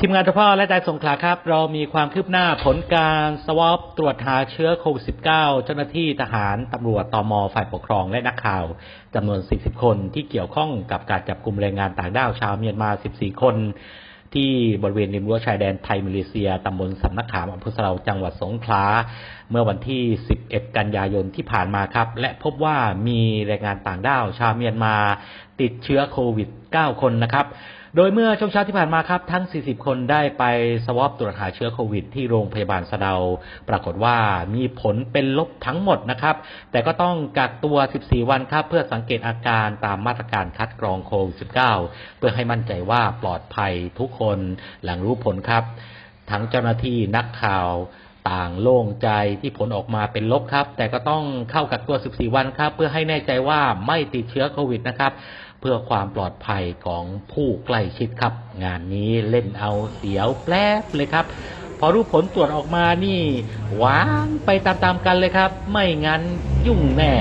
ทีมงานทพและใจสงขลาครับ เรามีความคืบหน้าผลการสวอปตรวจหาเชื้อโควิด -19 เจ้าหน้าที่ทหารตำรวจตมฝ่ายปกครองและนักข่าวจำนวน 40 คนที่เกี่ยวข้องกับการจับกลุ่มแรงงานต่างด้าวชาวเมียนมา 14 คน ที่บริเวณริมรั้วชายแดนไทยมาเลเซียตำบลสำนักขามอำเภอสะเลาจังหวัดสงขลาเมื่อวันที่ 11 กันยายนที่ผ่านมาครับ และพบว่ามีแรงงานต่างด้าวชาวเมียนมา ติดเชื้อโควิด9คนนะครับ โดยเมื่อช่วงเช้าที่ผ่านมาครับ ทั้ง 40 คนได้ไปสวอปตรวจหาเชื้อโควิด ที่โรงพยาบาลสะเดา ปรากฏว่ามีผลเป็นลบทั้งหมดนะครับ แต่ก็ต้องกักตัว 14 วันครับ เพื่อสังเกตอาการตามมาตรการคัดกรองโควิด -19 เพื่อให้มั่นใจว่าปลอดภัยทุกคนหลังรู้ผลครับ ทั้งเจ้าหน้าที่นักข่าวต่างโล่งใจที่ผลออกมาเป็นลบครับ แต่ก็ต้องเข้ากักตัว 14 วันครับ เพื่อให้แน่ใจว่าไม่ติดเชื้อโควิดนะครับ พื่อความปลอดภัยของผู้ใกล้ชิดครับ งานนี้เล่นเอาเสียวแปลบเลยครับ พอรู้ผลตรวจออกมานี่หวางไปตามๆกันเลยครับ ไม่งั้นยุ่งแน่